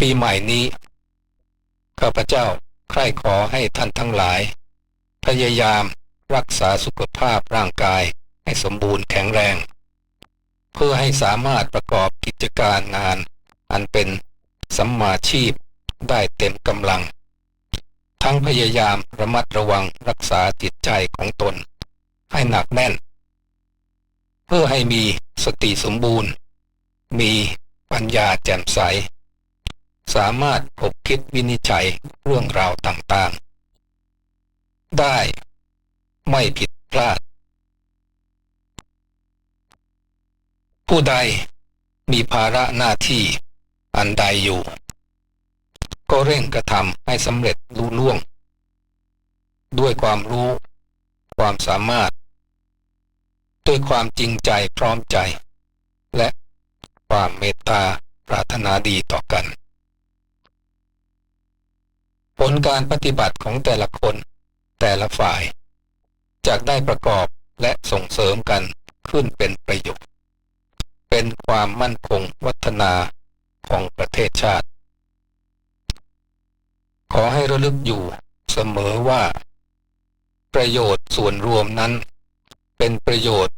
ปีใหม่นี้ ข้าพเจ้าใคร่ขอให้ท่านทั้งหลาย พยายามรักษาสุขภาพร่างกายให้สมบูรณ์แข็งแรง เพื่อให้สามารถประกอบกิจการงาน อันเป็นสัมมาชีพได้เต็มกำลัง ทั้งพยายามระมัดระวังรักษาจิตใจของตน ให้หนักแน่น เพื่อให้มีสติสมบูรณ์ มีปัญญาแจ่มใส สามารถคบคิดวินิจฉัยเรื่องราวต่างๆ ได้ไม่ผิดพลาด ผู้ใดมีภาระหน้าที่อันใดอยู่ ก็เร่งกระทำให้สำเร็จลุล่วง ด้วยความรู้ความสามารถ ด้วยความจริงใจพร้อมใจ และความเมตตาปรารถนาดีต่อกัน ผลการปฏิบัติของแต่ละคน แต่ละฝ่ายจะได้ประกอบและส่งเสริมกันขึ้นเป็นประโยชน์ เป็นความมั่นคงวัฒนาของประเทศชาติ ขอให้ระลึกอยู่เสมอว่า ประโยชน์ส่วนรวมนั้น เป็นประโยชน์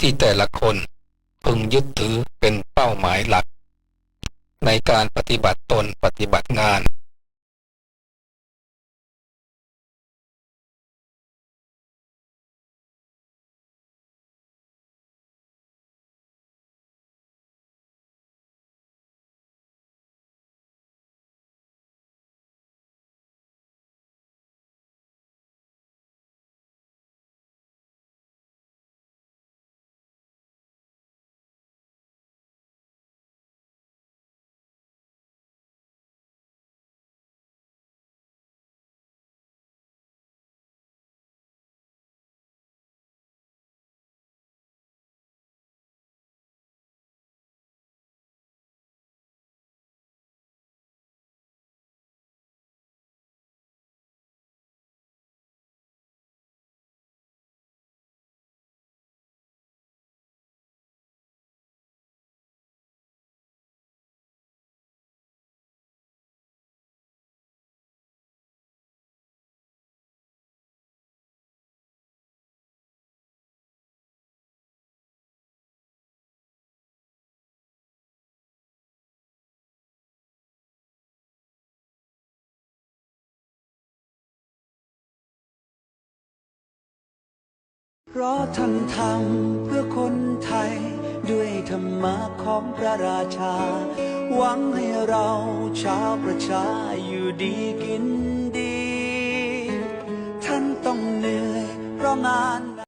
ที่แต่ละคนพึงยึดถือเป็นเป้าหมายหลัก ในการปฏิบัติตนปฏิบัติงาน เพราะท่านทำเพื่อคนไทย ด้วยธรรมะของพระราชา หวังให้เราชาวประชาอยู่ดีกินดี ท่านต้องเหนื่อยเพราะงาน